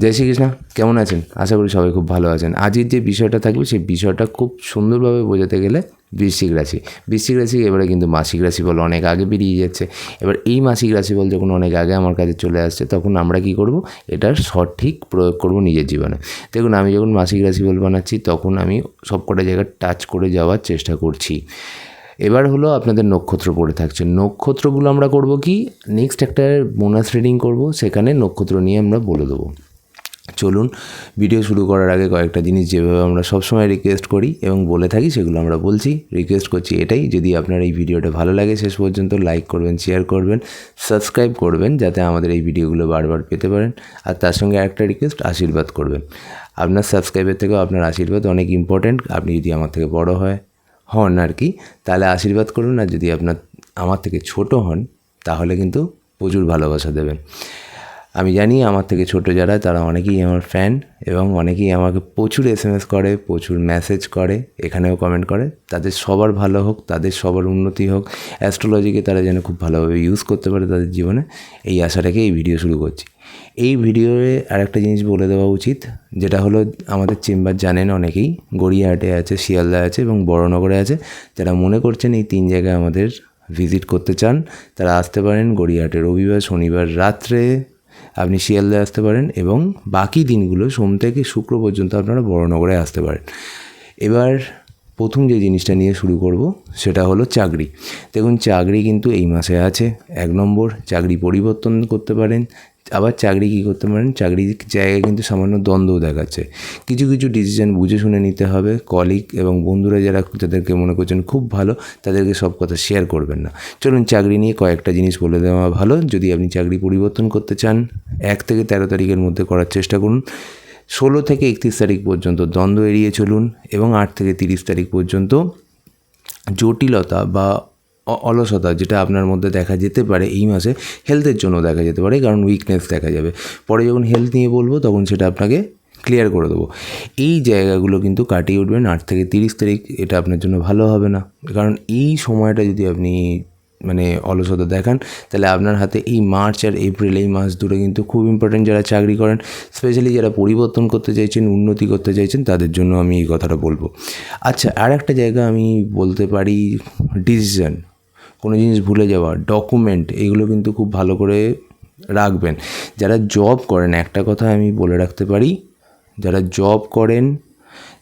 জয় শ্রীকৃষ্ণ, কেমন আছেন? আশা করি সবাই খুব ভালো আছেন। আজকের যে বিষয়টা থাকবে, সেই বিষয়টা খুব সুন্দরভাবে বোঝাতে গেলে বৃশ্চিক রাশি। বৃশ্চিক রাশি এবারে কিন্তু মাসিক রাশি বল অনেক আগে বেরিয়ে যাচ্ছে। এবার এই মাসিক রাশি বল যখন অনেক আগে আমার কাছে চলে আসছে, তখন আমরা কি করব? এটার সঠিক প্রয়োগ করব নিজের জীবনে। দেখুন, আমি যখন মাসিক রাশি বল বানাচ্ছি, তখন আমি সবকটা জায়গায় টাচ করে যাওয়ার চেষ্টা করছি। এবার হলো আপনাদের নক্ষত্র পড়ে থাকছে। নক্ষত্রগুলো আমরা করব কি? নেক্সট একটা বোনাস রিডিং করব, সেখানে নক্ষত্র নিয়ে আমরা বলে দেবো। চলুন ভিডিও শুরু করার আগে কয়েকটা জিনিস যেভাবে আমরা সবসময় রিকোয়েস্ট করি এবং বলে থাকি, সেগুলো আমরা বলছি। রিকোয়েস্ট করছি এটাই। যদি আপনার এই ভিডিওটা ভালো লাগে, শেষ পর্যন্ত লাইক করবেন শেয়ার করবেন সাবস্ক্রাইব করবেন, যাতে আমাদের এই ভিডিওগুলো বারবার পেতে পারেন। আর তার সঙ্গে একটা রিকোয়েস্ট আশীর্বাদ করবেন। আপনার সাবস্ক্রাইবের থেকেও আপনার আশীর্বাদ অনেক ইম্পর্ট্যান্ট আপনি যদি আমার থেকে বড় হয় হন আর কি, তাহলে আশীর্বাদ করুন। আর যদি আপনার আমার থেকে ছোট হন, তাহলে কিন্তু প্রচুর ভালোবাসা দেবেন। আমি জানি আমার থেকে ছোট যারা, তারা অনেকেই আমার ফ্যান এবং অনেকেই আমাকে প্রচুর এস এম এস করে, প্রচুর মেসেজ করে, এখানেও কমেন্ট করে। তাদের সবার ভালো হোক, তাদের সবার উন্নতি হোক অ্যাস্ট্রোলজিকে তারা যেন খুব ভালোভাবে ইউজ করতে পারে তাদের জীবনে, এই আশা রেখে এই ভিডিও শুরু করছি। এই ভিডিওয়ে আরেকটা জিনিস বলে দেওয়া উচিত, যেটা হলো আমাদের চেম্বার জানেন অনেকেই, গড়িয়াহাটে আছে শিয়ালদা আছে এবং বড়নগরে আছে। যারা মনে করছেন এই তিন জায়গায় আমাদের ভিজিট করতে চান, তারা আসতে পারেন গড়িয়াহাটে রবিবার, শনিবার রাত্রে আপনি শিয়ালদায় আসতে পারেন এবং বাকি দিনগুলো সোম থেকে শুক্র পর্যন্ত আপনারা বড়নগরে আসতে পারেন। এবার প্রথম যে জিনিসটা নিয়ে শুরু করব সেটা হলো চাকরি। দেখুন, চাকরি কিন্তু এই মাসে আছে। এক নম্বর, চাকরি পরিবর্তন করতে পারেন। আবার চাকরি কী করতে পারেন? চাকরির জায়গায় কিন্তু সামান্য দ্বন্দ্বও দেখাচ্ছে। কিছু কিছু ডিসিশন বুঝে শুনে নিতে হবে। কলিগ এবং বন্ধুরা যারা যাদেরকে মনে করছেন খুব ভালো, তাদেরকে সব কথা শেয়ার করবেন না। চলুন চাকরি নিয়ে কয়েকটা জিনিস বলে দেওয়া ভালো। যদি আপনি চাকরি পরিবর্তন করতে চান, এক থেকে তেরো তারিখের মধ্যে করার চেষ্টা করুন। ষোলো থেকে একত্রিশ তারিখ পর্যন্ত দ্বন্দ্ব এড়িয়ে চলুন এবং আট থেকে তিরিশ তারিখ পর্যন্ত জটিলতা বা অলসতা যেটা আপনার মধ্যে দেখা যেতে পারে এই মাসে হেলথের জন্য দেখা যেতে পারে, কারণ উইকনেস দেখা যাবে। পরে যখন হেলথ নিয়ে বলব, তখন সেটা আপনাকে ক্লিয়ার করে দেবো। এই জায়গাগুলো কিন্তু কাটিয়ে উঠবেন আট থেকে তিরিশ তারিখ, এটা আপনার জন্য ভালো হবে না। কারণ এই সময়টা যদি আপনি মানে অলসতা দেখান, তাহলে আপনার হাতে এই মার্চ আর এপ্রিল, এই মাস দুটো কিন্তু খুব ইম্পর্টেন্ট যারা চাকরি করেন স্পেশালি যারা পরিবর্তন করতে চাইছেন, উন্নতি করতে চাইছেন, তাদের জন্য আমি এই কথাটা বলব। আচ্ছা আর একটা জায়গা আমি বলতে পারি ডিসিশন কোনো জিনিস ভুলে যাওয়া ডকুমেন্ট এগুলো কিন্তু খুব ভালো করে রাখবেন। যারা জব করেন, একটা কথা আমি বলে রাখতে পারি, যারা জব করেন,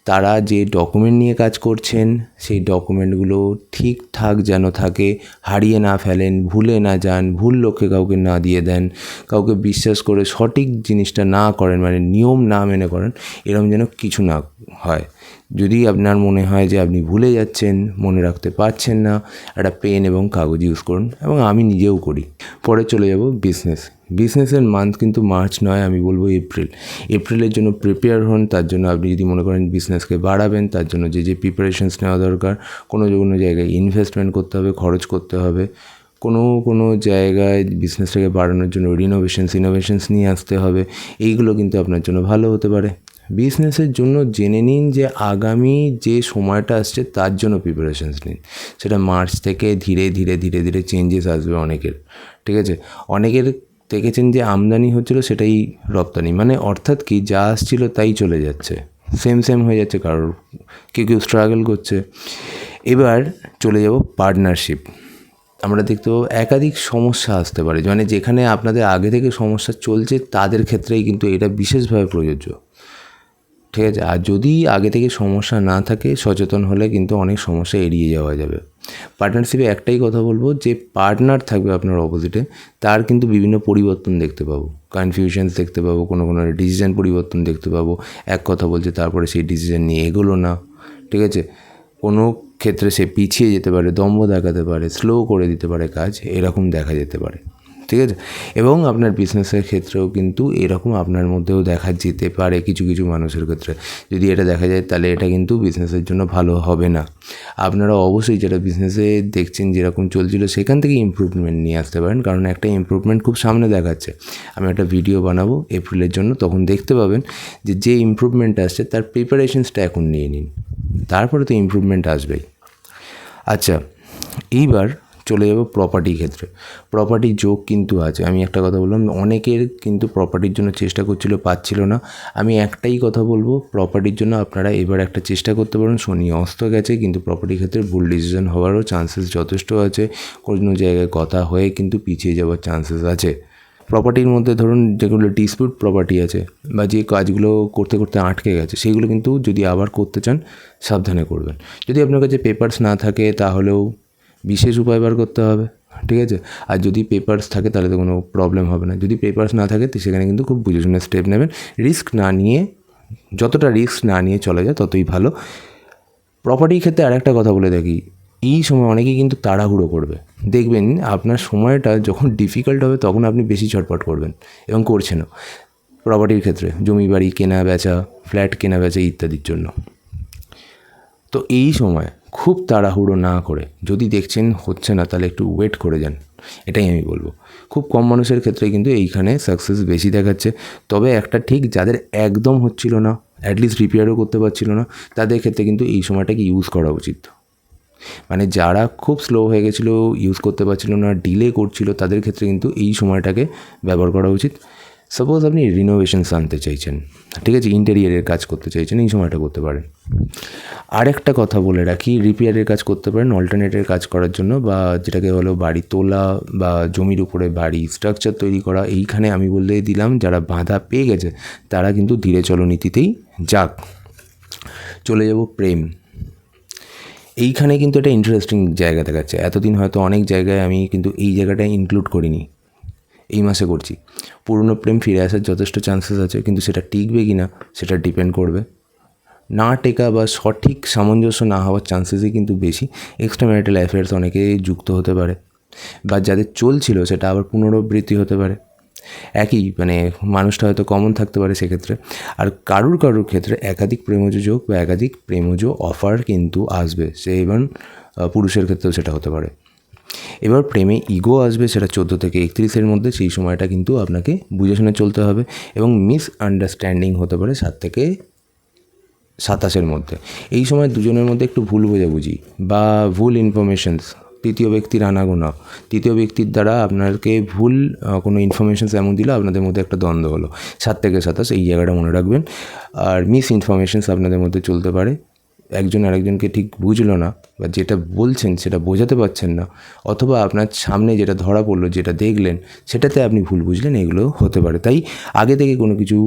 তারা যে ডকুমেন্ট নিয়ে কাজ করছেন, সেই ডকুমেন্টগুলো ঠিকঠাক যেন থাকে, হারিয়ে না ফেলেন, ভুলে না যান, ভুল লোককে কাউকে না দিয়ে দেন, কাউকে বিশ্বাস করে সঠিক জিনিসটা না করেন মানে নিয়ম না মেনে করেন এরকম যেন কিছু না হয়। যদি আপনার মনে হয় যে আপনি ভুলে যাচ্ছেন, মনে রাখতে পারছেন না, একটা পেন এবং কাগজ ইউজ করুন এবং আমি নিজেও করি। পরে চলে যাব বিজনেস বিজনেসের মান্থ কিন্তু মার্চ নয়, আমি বলব এপ্রিল এপ্রিলের জন্য প্রিপেয়ার হন, তার জন্য আপনি যদি মনে করেন বিজনেসকে বাড়াবেন, তার জন্য যে যে প্রিপারেশনস নেওয়া দরকার, কোনো কোনো জায়গায় ইনভেস্টমেন্ট করতে হবে, খরচ করতে হবে, কোনো কোনো জায়গায় বিজনেসটাকে বাড়ানোর জন্য রিনোভেশনস ইনোভেশনস নিয়ে আসতে হবে, এইগুলো কিন্তু আপনার জন্য ভালো হতে পারে। বিজনেসের জন্য জেনে নিন যে আগামী যে সময়টা আসছে, তার জন্য প্রিপারেশনস নিন। সেটা মার্চ থেকে ধীরে ধীরে ধীরে ধীরে চেঞ্জেস আসবে অনেকের, ঠিক আছে? অনেকের দেখেছেন যে আমদানি হচ্ছিল, সেটাই রপ্তানি। মানে অর্থাৎ কি, যা আসছিল তাই চলে যাচ্ছে। সেম সেম হয়ে যাচ্ছে কারোর, কেউ কেউ স্ট্রাগল করছে। এবার চলে যাব পার্টনারশিপ আমরা দেখতে পাবো একাধিক সমস্যা আসতে পারে। মানে যেখানে আপনাদের আগে থেকে সমস্যা চলছে, তাদের ক্ষেত্রেই কিন্তু এটা বিশেষভাবে প্রযোজ্য। ঠিক আছে আর যদি আগে থেকে সমস্যা না থাকে, সচেতন হলে কিন্তু অনেক সমস্যা এড়িয়ে যাওয়া যাবে। পার্টনারশিপে একটাই কথা বলব, যে পার্টনার থাকবে আপনার অপোজিটে তার কিন্তু বিভিন্ন পরিবর্তন দেখতে পাবো। কনফিউশনস দেখতে পাবো, কোনো কোনো ডিসিশন পরিবর্তন দেখতে পাবো। এক কথা বলছে তারপরে সেই ডিসিশন নিয়ে এগোলো না। ঠিক আছে? কোনো ক্ষেত্রে সে পিছিয়ে যেতে পারে, দম্ভ দেখাতে পারে স্লো করে দিতে পারে কাজ, এরকম দেখা যেতে পারে। ঠিক আছে? এবং আপনার বিজনেসের ক্ষেত্রেও কিন্তু এরকম আপনার মধ্যেও দেখা যেতে পারে কিছু কিছু মানুষের ক্ষেত্রে। যদি এটা দেখা যায়, তাহলে এটা কিন্তু বিজনেসের জন্য ভালো হবে না। আপনারা অবশ্যই যেটা বিজনেসে দেখছেন, যেরকম চলছিল, সেখান থেকে ইমপ্রুভমেন্ট নিয়ে আসতে পারেন। কারণ একটা ইমপ্রুভমেন্ট খুব সামনে দেখাচ্ছে। আমি একটা ভিডিও বানাবো এপ্রিলের জন্য, তখন দেখতে পাবেন যে যে ইমপ্রুভমেন্ট আসছে, তার প্রিপারেশনসটা এখন নিয়ে নিন। তারপরে তো ইমপ্রুভমেন্ট আসবেই। আচ্ছা এইবার চলে যাব প্রপার্টি ক্ষেত্রে। প্রপার্টি যোগ কিন্তু আছে। আমি একটা কথা বললাম, অনেকের কিন্তু প্রপার্টির জন্য চেষ্টা করছিল, পাচ্ছিল না। আমি একটাই কথা বলব প্রপার্টির জন্য আপনারা এবার একটা চেষ্টা করতে পারেন। শনি অস্ত গেছে, কিন্তু প্রপার্টি ক্ষেত্রে ভুল ডিসিশন হওয়ারও চান্সেস যথেষ্ট আছে। কোনো জায়গায় কথা হয়ে কিন্তু পিছিয়ে যাওয়ার চান্সেস আছে। প্রপার্টির মধ্যে ধরুন, যেগুলো ডিসপিউট প্রপার্টি আছে, বা যে কাজগুলো করতে করতে আটকে গেছে সেইগুলো কিন্তু যদি আবার করতে চান, সাবধানে করবেন। যদি আপনার কাছে পেপারস না থাকে, তাহলেও বিশেষ উপায় বার করতে হবে, ঠিক আছে? আর যদি পেপারস থাকে তাহলে তো কোনো প্রবলেম হবে না। যদি পেপারস না থাকে তো সেখানে কিন্তু খুব বুঝে শুনে স্টেপ নেবেন। রিস্ক না নিয়ে, যতটা রিস্ক না নিয়ে চলা যায় ততই ভালো। প্রপার্টির ক্ষেত্রে আরেকটা কথা বলে দেখি এই সময় অনেকেই কিন্তু তাড়াহুড়ো করবে। দেখবেন আপনার সময়টা যখন ডিফিকাল্ট হবে তখন আপনি বেশি ছটপট করবেন এবং করছেনও প্রপার্টির ক্ষেত্রে, জমি বাড়ি কেনা বেচা ফ্ল্যাট কেনা বেচা ইত্যাদির জন্য। তো এই সময় খুব তাড়াহুড়ো না করে, যদি দেখছেন হচ্ছে না, তাহলে একটু ওয়েট করে যান। এটাই আমি বলব। খুব কম মানুষের ক্ষেত্রে কিন্তু এইখানে সাকসেস বেশি দেখাচ্ছে। তবে একটা ঠিক, যাদের একদম হচ্ছিল না অ্যাটলিস্ট রিপেয়ারও করতে পারছিল না, তাদের ক্ষেত্রে কিন্তু এই সময়টাকে ইউজ করা উচিত। মানে যারা খুব স্লো হয়ে গেছিল ইউজ করতে পারছিল না ডিলে করছিল, তাদের ক্ষেত্রে কিন্তু এই সময়টাকে ব্যবহার করা উচিত। সাপোজ আপনি রিনোভেশনস আনতে চাইছেন, ঠিক আছে ইন্টেরিয়ারের কাজ করতে চাইছেন, এই সময়টা করতে পারেন। আরেকটা কথা বলে রাখি রিপেয়ারের কাজ করতে পারেন অল্টারনেটের কাজ করার জন্য বা যেটাকে হলো বাড়ি তোলা বা জমির উপরে বাড়ি স্ট্রাকচার তৈরি করা, এইখানে আমি বলে দিলাম, যারা বাঁধা পেয়ে গেছে, তারা কিন্তু ধীরে চলনীতিতেই যাক। চলে যাব প্রেম। এইখানে কিন্তু একটা ইন্টারেস্টিং জায়গা দেখাচ্ছে। এতদিন হয়তো অনেক জায়গায় আমি কিন্তু এই জায়গাটায় ইনক্লুড করিনি। এই মাসে করছি। পুরনো প্রেম ফিরে আসার যথেষ্ট চান্সেস আছে, কিন্তু সেটা টিকবে কি না সেটা ডিপেন্ড করবে। না টেকা বা সঠিক সামঞ্জস্য না হওয়ার চান্সেসই কিন্তু বেশি। এক্সট্রা ম্যারিটাল অ্যাফেয়ার্স অনেকে যুক্ত হতে পারে। বা যাদের চলছিল সেটা আবার পুনরাবৃত্তি হতে পারে। একই মানে মানুষটা হয়তো কমন থাকতে পারে সেক্ষেত্রে। আর কারুর কারুর ক্ষেত্রে একাধিক প্রেমজ যোগ বা একাধিক প্রেমজ অফার কিন্তু আসবে। সে ইভেন পুরুষের ক্ষেত্রেও সেটা হতে পারে। এবার প্রেমে ইগো আসবে সেটা চোদ্দ থেকে একত্রিশের মধ্যে, সেই সময়টা কিন্তু আপনাকে বুঝে শুনে চলতে হবে এবং মিস আন্ডারস্ট্যান্ডিং হতে পারে সাত থেকে সাতাশের মধ্যে। এই সময় দুজনের মধ্যে একটু ভুল বোঝাবুঝি বা ভুল ইনফরমেশনস তৃতীয় ব্যক্তির আনাগোনা, তৃতীয় ব্যক্তির দ্বারা আপনাকে ভুল কোনো ইনফরমেশনস এমন দিল, আপনাদের মধ্যে একটা দ্বন্দ্ব হলো। সাত থেকে সাতাশ, এই জায়গাটা মনে রাখবেন। আর মিস ইনফরমেশনস আপনাদের মধ্যে চলতে পারে। একজন আরেকজনকে ঠিক বুঝলো না বা যেটা বলছেন সেটা বোঝাতে পারছেন না, অথবা আপনার সামনে যেটা ধরা পড়ল, যেটা দেখলেন, সেটাতে আপনি ভুল বুঝলেন, এগুলো হতে পারে। তাই আগে থেকে কোনো কিছু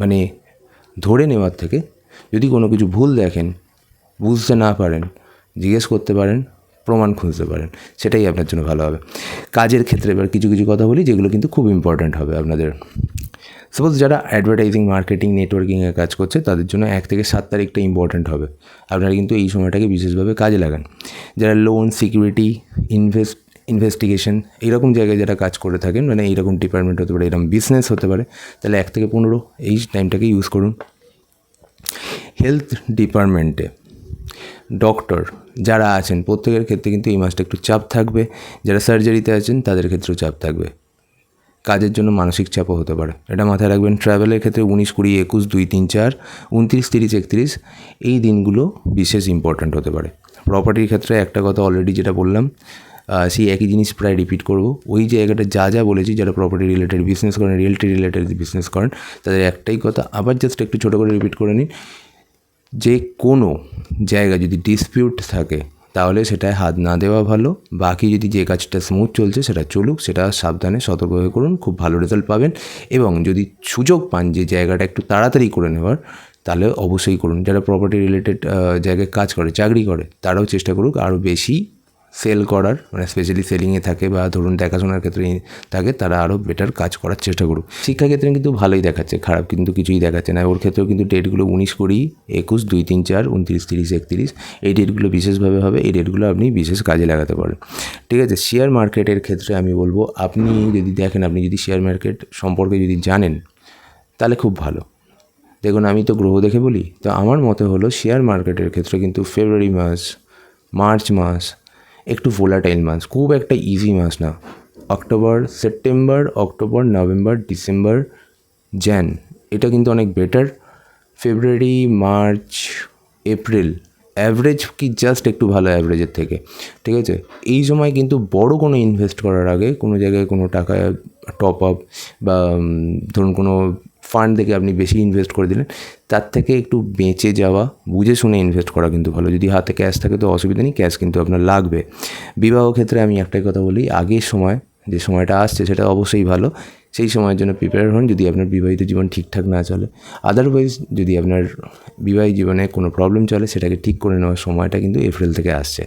মানে ধরে নেওয়ার থেকে যদি কোনো কিছু ভুল দেখেন, বুঝতে না পারেন, জিজ্ঞেস করতে পারেন, প্রমাণ খুঁজতে পারেন, সেটাই আপনার জন্য ভালো হবে। কাজের ক্ষেত্রে এবার কিছু কিছু কথা বলি, যেগুলো কিন্তু খুব ইম্পর্ট্যান্ট হবে আপনাদের। সাপোজ যারা অ্যাডভার্টাইজিং মার্কেটিং নেটওয়ার্কিংয়ে কাজ করছে, তাদের জন্য এক থেকে সাত তারিখটা ইম্পর্ট্যান্ট হবে। আপনারা কিন্তু এই সময়টাকে বিশেষভাবে কাজে লাগান। যারা লোন সিকিউরিটি ইনভেস্ট ইনভেস্টিগেশন এইরকম জায়গায় যারা কাজ করে থাকেন মানে এইরকম ডিপার্টমেন্ট হতে পারে, এরকম বিজনেস হতে পারে, তাহলে এক থেকে পনেরো এই টাইমটাকে ইউজ করুন। হেলথ ডিপার্টমেন্টে ডক্টর যারা আছেন, প্রত্যেকের ক্ষেত্রে কিন্তু এই মাসটা একটু চাপ থাকবে। যারা সার্জারিতে আছেন, তাদের ক্ষেত্রেও চাপ থাকবে। কাজের জন্য মানসিক চাপও হতে পারে। এটা মাথায় রাখবেন, ট্রাভেলের ক্ষেত্রে উনিশ, কুড়ি, একুশ, দুই, তিন, চার, উনত্রিশ, তিরিশ, একত্রিশ, এই দিনগুলো বিশেষ ইম্পর্ট্যান্ট হতে পারে। প্রপার্টির ক্ষেত্রে একটা কথা অলরেডি যেটা বললাম সেই একই জিনিস প্রায় রিপিট করব। ওই জায়গাটা যা যা বলেছি, যারা প্রপার্টি রিলেটেড বিজনেস করেন রিয়েলটি রিলেটেড বিজনেস করেন, তাদের একটাই কথা, আবার জাস্ট একটু ছোটো করে রিপিট করে নিন, যে কোনো জায়গা যদি ডিসপিউট থাকে তাহলে সেটায় হাত না দেওয়া ভালো। বাকি যদি যে কাজটা স্মুথ চলছে, সেটা চলুক, সেটা সাবধানে সতর্ক হয়ে করুন, খুব ভালো রেজাল্ট পাবেন। এবং যদি সুযোগ পান যে জায়গাটা একটু তাড়াতাড়ি করে নেওয়ার, তাহলে অবশ্যই করুন। যারা প্রপার্টি রিলেটেড জায়গায় কাজ করে, চাকরি করে, তারাও চেষ্টা করুক আরও বেশি সেল করার মানে স্পেশালি সেলিংয়ে থাকে বা ধরুন দেখাশোনার ক্ষেত্রে থাকে, তারা আরও বেটার কাজ করার চেষ্টা করুক। শিক্ষাক্ষেত্রে কিন্তু ভালোই দেখাচ্ছে, খারাপ কিন্তু কিছুই দেখাচ্ছে না। ওর ক্ষেত্রেও কিন্তু ডেটগুলো উনিশ কুড়ি, একুশ, দুই, তিন, চার, উনত্রিশ, তিরিশ, একত্রিশ, এই ডেটগুলো বিশেষভাবে হবে, এই ডেটগুলো আপনি বিশেষ কাজে লাগাতে পারেন। ঠিক আছে শেয়ার মার্কেটের ক্ষেত্রে আমি বলব, আপনি যদি দেখেন, আপনি যদি শেয়ার মার্কেট সম্পর্কে যদি জানেন, তাহলে খুব ভালো। দেখুন, আমি তো গ্রহ দেখে বলি, তো আমার মতে হলো শেয়ার মার্কেটের ক্ষেত্রে কিন্তু ফেব্রুয়ারি মাস মার্চ মাস একটু ভোলাটাইল মাস খুব একটা ইজি মাস না। October September October November December Jan এটা কিন্তু অনেক better February March April average কি জাস্ট একটু ভালো অ্যাভারেজের থেকে, ঠিক আছে? এই সময় কিন্তু বড় কোনো ইনভেস্ট করার আগে কোনো জায়গায় কোনো টাকা টপ আপ বা ধরুন কোনো ফান্ড থেকে আপনি বেশি ইনভেস্ট করে দিলেন, তার থেকে একটু বেঁচে যাওয়া, বুঝে শুনে ইনভেস্ট করা কিন্তু ভালো। যদি হাতে ক্যাশ থাকে তো অসুবিধা নেই ক্যাশ কিন্তু আপনার লাগবে। বিবাহ ক্ষেত্রে আমি একটাই কথা বলি, আগের সময় যে সময়টা আসছে সেটা অবশ্যই ভালো। সেই সময়ের জন্য প্রিপেয়ার হন যদি আপনার বিবাহিত জীবন ঠিকঠাক না চলে। আদারওয়াইজ যদি আপনার বিবাহিত জীবনে কোনো প্রবলেম চলে, সেটাকে ঠিক করে নেওয়ার সময়টা কিন্তু এপ্রিল থেকে আসছে।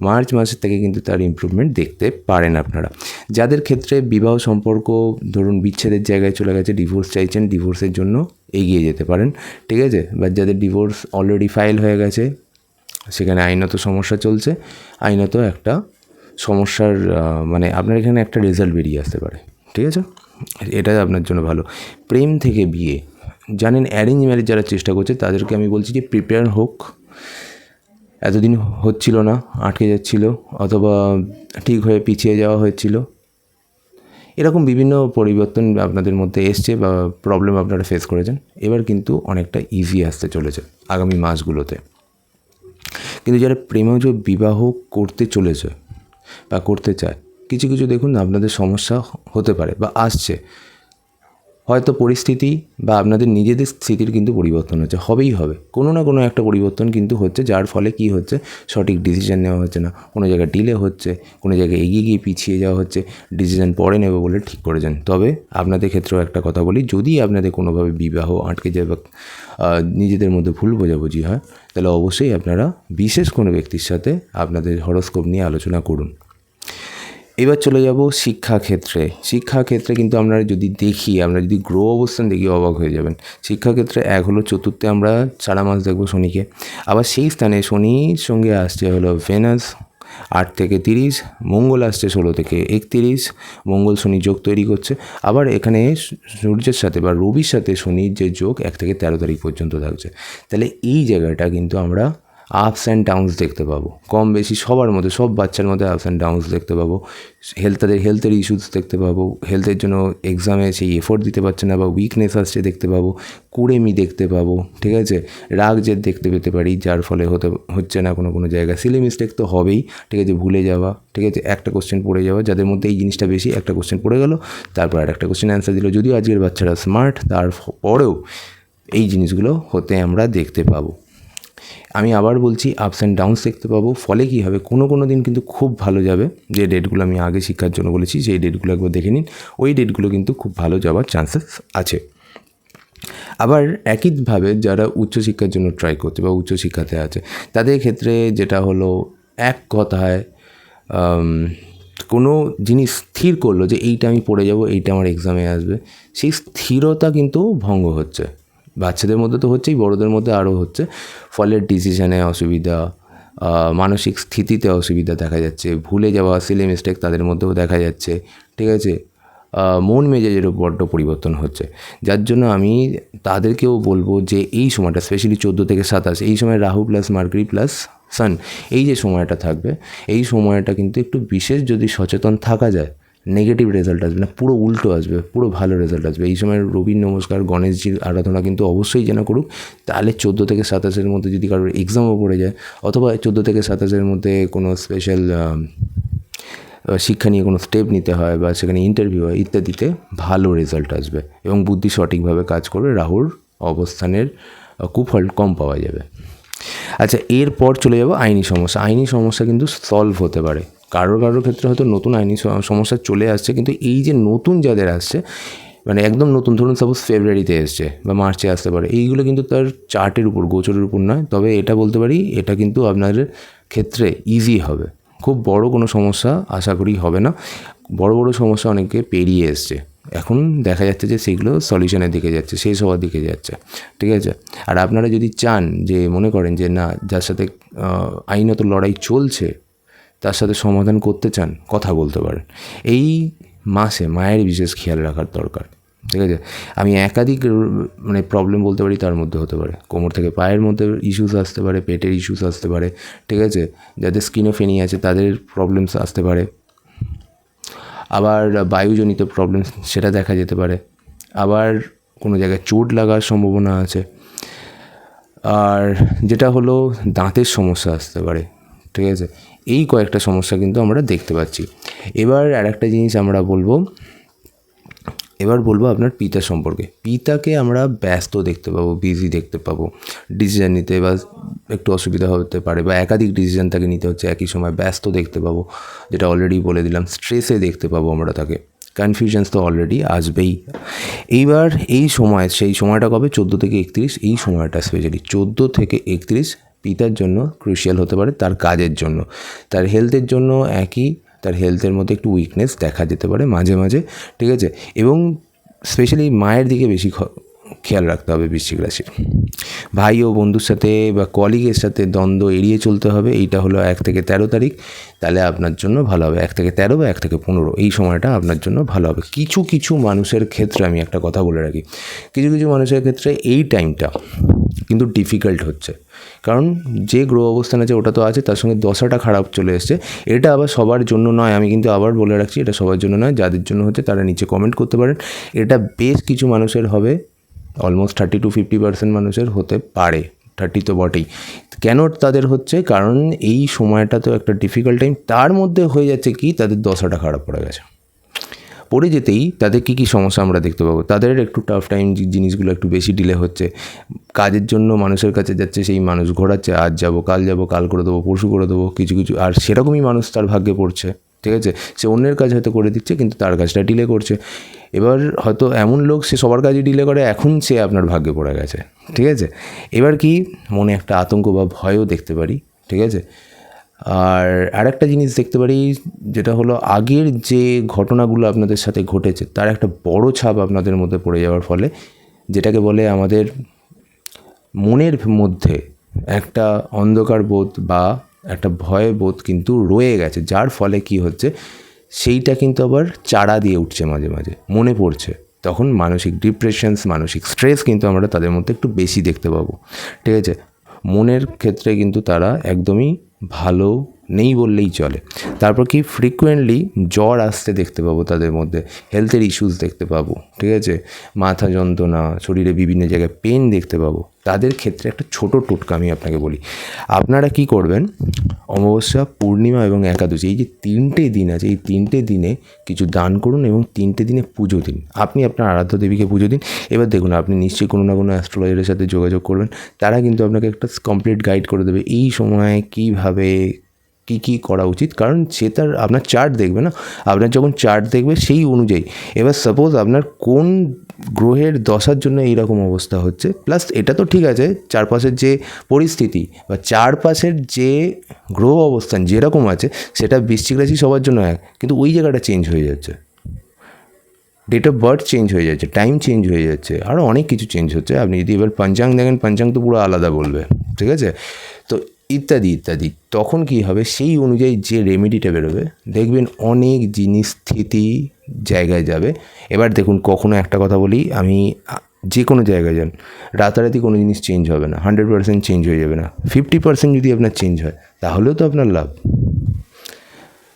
মার্চ মাসের থেকে কিন্তু তার ইমপ্রুভমেন্ট দেখতে পারেন আপনারা। যাদের ক্ষেত্রে বিবাহ সম্পর্ক ধরুন বিচ্ছেদের জায়গায় চলে গেছে ডিভোর্স চাইছেন ডিভোর্সের জন্য এগিয়ে যেতে পারেন, ঠিক আছে? বা যাদের ডিভোর্স অলরেডি ফাইল হয়ে গেছে, সেখানে আইনত সমস্যা চলছে। আইনত একটা সমস্যার মানে আপনার এখানে একটা রেজাল্ট বেরিয়ে আসতে পারে, ঠিক আছে? এটা আপনার জন্য ভালো। প্রেম থেকে বিয়ে। জানেন অ্যারেঞ্জ ম্যারেজ যারা চেষ্টা করছে, তাদেরকে আমি বলছি যে প্রিপেয়ার হোক। এতদিন হচ্ছিল না, আটকে যাচ্ছিল, অথবা ঠিক হয়ে পিছিয়ে যাওয়া হয়েছিল এরকম বিভিন্ন পরিবর্তন আপনাদের মধ্যে এসছে বা প্রবলেম আপনারা ফেস করেছেন, এবার কিন্তু অনেকটা ইজি আসতে চলেছে আগামী মাসগুলোতে। কিন্তু যারা প্রেমজ বিবাহ করতে চলেছে বা করতে চায়, কিছু কিছু দেখুন, আপনাদের সমস্যা হতে পারে বা আসছে। হয়তো পরিস্থিতি বা আপনাদের নিজেদের স্থিতির কিন্তু পরিবর্তন হচ্ছে, হবেই হবে। কোনো না কোনো একটা পরিবর্তন কিন্তু হচ্ছে, যার ফলে কি হচ্ছে, সঠিক ডিসিশন নেওয়া হচ্ছে না। কোনো জায়গায় ডিলে হচ্ছে, কোনো জায়গায় এগিয়ে গিয়ে পিছিয়ে যাওয়া হচ্ছে ডিসিশন পরে নেবে বলে ঠিক করেছেন তবে আপনাদের ক্ষেত্রেও একটা কথা বলি, যদি আপনাদের কোনোভাবে বিবাহ আটকে যায় বা নিজেদের মধ্যে ভুল বোঝাবুঝি হয়, তাহলে অবশ্যই আপনারা বিশেষ কোনো ব্যক্তির সাথে আপনাদের হরস্কোপ নিয়ে আলোচনা করুন। এবার চলে যাব শিক্ষাক্ষেত্রে। শিক্ষাক্ষেত্রে কিন্তু আমরা যদি দেখি, আমরা যদি গ্রহ অবস্থান দেখি, অবাক হয়ে যাবেন। শিক্ষাক্ষেত্রে এক হলো চতুর্থে আমরা সারা মাস দেখব শনিকে। আবার সেই স্থানে শনির সঙ্গে আসছে হলো ভেনাস আট থেকে তিরিশ, মঙ্গল আসছে ষোলো থেকে একতিরিশ, মঙ্গল শনি যোগ তৈরি করছে। আবার এখানে সূর্যের সাথে বা রবির সাথে শনির যে যোগ, এক থেকে তেরো তারিখ পর্যন্ত থাকছে। তাহলে এই জায়গাটা কিন্তু আমরা আপস অ্যান্ড ডাউনস দেখতে পাবো। কম বেশি সবার মধ্যে, সব বাচ্চার মধ্যে আপস অ্যান্ড ডাউনস দেখতে পাবো। হেলথ তাদের হেলথের ইস্যুস দেখতে পাবো। হেলথের জন্য এক্সামে সেই এফোর্ট দিতে পারছে না বা উইকনেস আসছে দেখতে পাবো। কুড়েমি দেখতে পাবো, ঠিক আছে? রাগ জেদ দেখতে পেতে পারি, যার ফলে হতে, হচ্ছে না কোনো কোনো জায়গায়। সিলি মিস্টেক তো হবেই, ঠিক আছে? ভুলে যাওয়া, ঠিক আছে? একটা কোশ্চেন পড়ে যাওয়া, যাদের মধ্যে এই জিনিসটা বেশি, একটা কোশ্চেন পড়ে গেল, তারপর আর একটা কোশ্চেন অ্যান্সার দিল। যদিও আজকের বাচ্চারা স্মার্ট তারপরেও এই জিনিসগুলো হতে আমরা দেখতে পাবো। আমি আবার বলছি আপস অ্যান্ড ডাউনস দেখতে পাবো। ফলে কী হবে? কোনো কোনো দিন কিন্তু খুব ভালো যাবে। যে ডেটগুলো আমি আগে শিক্ষার জন্য বলেছি, সেই ডেটগুলো একবার দেখে নিন। ওই ডেটগুলো কিন্তু খুব ভালো যাওয়ার চান্সেস আছে। আবার একইভাবে যারা উচ্চশিক্ষার জন্য ট্রাই করছে বা উচ্চশিক্ষাতে আছে, তাদের ক্ষেত্রে যেটা হলো, এক কথায় কোনো জিনিস স্থির করল যে এইটা আমি পড়ে যাব, এইটা আমার এক্সামে আসবে, সেই স্থিরতা কিন্তু ভঙ্গ হচ্ছে। বাচ্চাদের মধ্যে তো হচ্ছেই, বড়োদের মধ্যে আরও হচ্ছে। ফলে ডিসিশনে অসুবিধা মানসিক স্থিতিতে অসুবিধা দেখা যাচ্ছে, ভুলে যাওয়া সিলি মিস্টেক তাদের মধ্যেও দেখা যাচ্ছে, ঠিক আছে? মন মেজাজেরও বড্ড পরিবর্তন হচ্ছে। যার জন্য আমি তাদেরকেও বলব যে, এই সময়টা স্পেশালি চোদ্দ থেকে সাতাশ, এই সময় Rahu plus Mercury plus Sun এই যে সময়টা থাকবে, এই সময়টা কিন্তু একটু বিশেষ যদি সচেতন থাকা যায় নেগেটিভ রেজাল্ট আসবে না, পুরো উল্টো আসবে, পুরো ভালো রেজাল্ট আসবে। এই সময় রবির নমস্কার, গণেশজির আরাধনা কিন্তু অবশ্যই যেন করুক। তাহলে চোদ্দ থেকে সাতাশের মধ্যে যদি কারোর এক্সামও পড়ে যায়, অথবা চোদ্দ থেকে সাতাশের মধ্যে কোনো স্পেশাল শিক্ষা নিয়ে কোনো স্টেপ নিতে হয় বা সেখানে ইন্টারভিউ হয়, ইত্যাদিতে ভালো রেজাল্ট আসবে এবং বুদ্ধি সঠিকভাবে কাজ করবে। রাহুর অবস্থানের কুফল কম পাওয়া যাবে। আচ্ছা এরপর চলে যাব আইনি সমস্যা। আইনি সমস্যা কিন্তু সলভ হতে পারে। কারোর কারোর ক্ষেত্রে হয়তো নতুন আইনি সমস্যা চলে আসছে, কিন্তু এই যে নতুন যাদের আসছে মানে একদম নতুন, ধরুন সাপোজ ফেব্রুয়ারিতে এসছে বা মার্চে আসতে পারে, এইগুলো কিন্তু তার চার্টের উপর, গোচরের উপর নয়। তবে এটা বলতে পারি, এটা কিন্তু আপনাদের ক্ষেত্রে ইজি হবে। খুব বড় কোনো সমস্যা আশা করি হবে না। বড় বড় সমস্যা অনেকে পেরিয়ে এসছে। এখন দেখা যাচ্ছে যে সেগুলো সলিউশনের দিকে যাচ্ছে শেষ হওয়ার দিকে যাচ্ছে। ঠিক আছে? আর আপনারা যদি চান যে, মনে করেন যে না, যার সাথে আইনত লড়াই চলছে তার সাথে সমাধান করতে চান, কথা বলতে পারেন। এই মাসে মায়ের বিশেষ খেয়াল রাখার দরকার। ঠিক আছে? আমি একাধিক মানে প্রবলেম বলতে পারি, তার মধ্যে হতে পারে। কোমর থেকে পায়ের মধ্যে ইস্যুস আসতে পারে, পেটের ইস্যুস আসতে পারে। ঠিক আছে? যাদের স্কিনও স্কিনোফেনি আছে, তাদের প্রবলেমস আসতে পারে। আবার বায়ুজনিত প্রবলেম সেটা দেখা যেতে পারে। আবার কোনো জায়গায় চোট লাগার সম্ভাবনা আছে। আর যেটা হলো, দাঁতের সমস্যা আসতে পারে। ঠিক আছে? এই কয়েকটা সমস্যা কিন্তু আমরা দেখতে পাচ্ছি। এবার আর একটা জিনিস আমরা বলব। এবার বলব আপনার পিতা সম্পর্কে। পিতাকে আমরা ব্যস্ত দেখতে পাবো বিজি দেখতে পাবো। ডিসিশন নিতে বা একটু অসুবিধা হতে পারে বা একাধিক ডিসিশন তাকে নিতে হচ্ছে, একই সময় ব্যস্ত দেখতে পাবো। যেটা অলরেডি বলে দিলাম স্ট্রেসে দেখতে পাবো আমরা তাকে। কনফিউশনস তো অলরেডি আসবেই। এইবার এই সময়, সেই সময়টা কবে? চোদ্দ থেকে একত্রিশ। এই সময়টা স্পেশালি চোদ্দ থেকে একত্রিশ পিতার জন্য ক্রুশিয়াল হতে পারে, তার কাজের জন্য। তার হেলথের জন্য একই, তার হেলথের মধ্যে একটু উইকনেস দেখা যেতে পারে মাঝে মাঝে, ঠিক আছে? এবং স্পেশালি মায়ের দিকে বেশি খেয়াল রাখতে হবে বৃশ্চিক রাশির। ভাই ও বন্ধুর সাথে বা কলিগের সাথে দ্বন্দ্ব এড়িয়ে চলতে হবে, এইটা হলো এক থেকে তেরো তারিখ, তাহলে আপনার জন্য ভালো হবে। এক থেকে তেরো বা এক থেকে পনেরো, এই সময়টা আপনার জন্য ভালো হবে। কিছু কিছু মানুষের ক্ষেত্রে আমি একটা কথা বলে রাখি, কিছু কিছু মানুষের ক্ষেত্রে এই টাইমটা কিন্তু ডিফিকাল্ট হচ্ছে। কারণ যে গ্রহ অবস্থান আছে, ওটা তো আছে, তার সঙ্গে দশাটা খারাপ চলে এসছে, এটা আবার সবার জন্য নয়, আমি কিন্তু আবার বলে রাখছি, এটা সবার জন্য নয়, যাদের জন্য হচ্ছে তারা নিচে কমেন্ট করতে পারেন। এটা বেশ কিছু মানুষের হবে almost thirty to fifty percent মানুষের হতে পারে থার্টি তো বটেই। কেন তাদের হচ্ছে? কারণ এই সময়টা তো একটা ডিফিকাল্ট টাইম তার মধ্যে হয়ে যাচ্ছে কি? তাদের দশাটা খারাপ পড়ে গেছে। পড়ে যেতেই তাদের কী কী সমস্যা আমরা দেখতে পাবো? তাদের একটু টাফ টাইম জিনিসগুলো একটু বেশি ডিলে হচ্ছে। কাজের জন্য মানুষের কাছে যাচ্ছে সেই মানুষ ঘোরাচ্ছে, আজ যাব, কাল যাব, কাল করে দেবো, পরশু করে দেবো, কিছু কিছু, আর সেরকমই মানুষ তার ভাগ্যে পড়ছে। ঠিক আছে? সে অন্যের কাজ হয়তো করে দিচ্ছে, কিন্তু তার কাজটা ডিলে করছে। এবার হয়তো এমন লোক সে সবার কাজে ডিলে করে, এখন সে আপনার ভাগ্যে পড়ে গেছে। ঠিক আছে? এবার কি? মনে একটা আতঙ্ক বা ভয়ও দেখতে পারি। ঠিক আছে? আর আরেকটা জিনিস দেখতে পারি, যেটা হলো আগের যে ঘটনাগুলো আপনাদের সাথে ঘটেছে, তার একটা বড় ছাপ আপনাদের মধ্যে পড়ে যাওয়ার ফলে, যেটাকে বলে আমাদের মনের মধ্যে একটা অন্ধকার বোধ বা একটা ভয় বোধ কিন্তু রয়ে গেছে। যার ফলে কি হচ্ছে, সেইটা কিন্তু আবার চারা দিয়ে উঠছে মাঝে মাঝে, মনে পড়ছে। তখন মানসিক ডিপ্রেশনস মানসিক স্ট্রেস কিন্তু আমরা তাদের মধ্যে একটু বেশি দেখতে পাবো। ঠিক আছে? মনের ক্ষেত্রে কিন্তু তারা একদমই ভালো নেই বললেই চলে। তারপর কি? ফ্রিকুয়েন্টলি জ্বর আসতে দেখতে পাবো তাদের মধ্যে। হেলথের ইস্যুস দেখতে পাবো, ঠিক আছে? মাথা যন্ত্রণা, শরীরে বিভিন্ন জায়গায় পেন দেখতে পাবো। তাদের ক্ষেত্রে একটা ছোট টোটকা আমি আপনাকে বলি। আপনারা কি করবেন? অমাবস্যা, পূর্ণিমা এবং একাদশী, এই যে তিনটে দিন আছে, এই তিনটে দিনে কিছু দান করুন এবং তিনটে দিনে পুজো দিন। আপনি আপনার আরাধ্য দেবীকে পুজো দিন। এবার দেখুন, আপনি নিশ্চয়ই কোনো না কোনো অ্যাস্ট্রোলজারের সাথে যোগাযোগ করবেন। তারা কিন্তু আপনাকে একটা কমপ্লিট গাইড করে দেবে, এই সময় কীভাবে কী কী করা উচিত? কারণ সে তার আপনার চার্ট দেখবে না। আপনার যখন চার্ট দেখবে সেই অনুযায়ী। এবার সাপোজ আপনার কোন গ্রহের দশার জন্য এইরকম অবস্থা হচ্ছে। প্লাস এটা তো ঠিক আছে, চারপাশের যে পরিস্থিতি বা চারপাশের যে গ্রহ অবস্থান যেরকম আছে, সেটা বৃশ্চিক রাশি সবার জন্য এক। কিন্তু ওই জায়গাটা চেঞ্জ হয়ে যাচ্ছে। ডেট অফ বার্থ চেঞ্জ হয়ে যাচ্ছে টাইম চেঞ্জ হয়ে যাচ্ছে আরও অনেক কিছু চেঞ্জ হচ্ছে। আপনি যদি এবার পঞ্চাং দেখেন, পঞ্চাং তো পুরো আলাদা বলবে। ঠিক আছে? ইত্যাদি ইত্যাদি। তখন কি হবে? সেই অনুযায়ী যে রেমেডিটা বেরোবে, দেখবেন অনেক জিনিস স্থিতি জায়গায় যাবে। এবার দেখুন, কখনো একটা কথা বলি, আমি যে কোনো জায়গায় যান, রাতারাতি কোনো জিনিস চেঞ্জ হবে না হান্ড্রেড পার্সেন্ট চেঞ্জ হয়ে যাবে না। ফিফটি পার্সেন্ট যদি আপনার চেঞ্জ হয়, তাহলেও তো আপনার লাভ।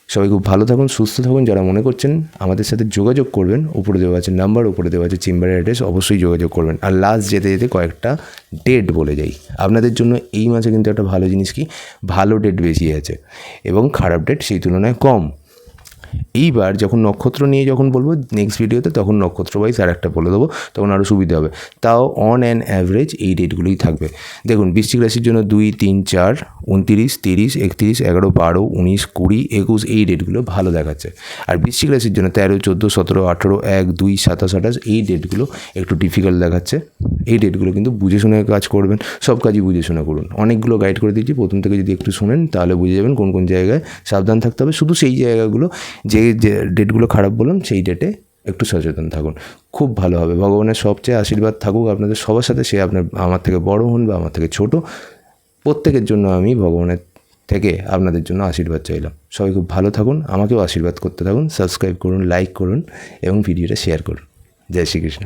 সবাই খুব ভালো থাকুন, সুস্থ থাকুন। যারা মনে করছেন আমাদের সাথে যোগাযোগ করবেন, উপরে দেওয়া আছে নাম্বার উপরে দেওয়া আছে চেম্বারের অ্যাড্রেস অবশ্যই যোগাযোগ করবেন। আর লাস্ট যেতে যেতে কয়েকটা ডেট বলে যাই। আপনাদের জন্য এই মাসে কিন্তু একটা ভালো জিনিস কি? ভালো ডেট বেশি আছে এবং খারাপ ডেট সেই তুলনায় কম। এইবার যখন নক্ষত্র নিয়ে যখন বলব নেক্সট ভিডিওতে তখন নক্ষত্র ওয়াইজ আর একটা বলে দেবো, তখন আরও সুবিধা হবে। তাও অন অ্যান অ্যাভারেজ এই ডেটগুলোই থাকবে। দেখুন, বৃশ্চিক রাশির জন্য দুই, তিন, চার, উনতিরিশ, তিরিশ, একত্রিশ, এগারো, বারো, উনিশ, কুড়ি, একুশ, এই ডেটগুলো ভালো দেখাচ্ছে। আর বৃশ্চিক রাশির জন্য তেরো, চোদ্দ, সতেরো, আঠেরো, এক, দুই, সাতাশ, আঠাশ, এই ডেটগুলো একটু ডিফিকাল্ট দেখাচ্ছে। এই ডেটগুলো কিন্তু বুঝে শুনে কাজ করবেন, সব কাজই বুঝে শুনে করুন। অনেকগুলো গাইড করে দিয়েছি, প্রথম থেকে যদি একটু শুনেন তাহলে বুঝে যাবেন কোন কোন জায়গায় সাবধান থাকতে হবে। শুধু সেই জায়গাগুলো, যে ডেটগুলো খারাপ বললাম, সেই ডেটে একটু সচেতন থাকুন। খুব ভালো হবে। ভগবানের সবচেয়ে আশীর্বাদ থাকুক, আপনাদের সবার সাথে সে আপনার, আমার থেকে বড় হন বা আমার থেকে ছোট। প্রত্যেকের জন্য আমি ভগবানের থেকে আপনাদের জন্য আশীর্বাদ চাইলাম। সবাই খুব ভালো থাকুন, আমাকেও আশীর্বাদ করতে থাকুন সাবস্ক্রাইব করুন লাইক করুন এবং ভিডিওটা শেয়ার করুন। জয় শ্রীকৃষ্ণ।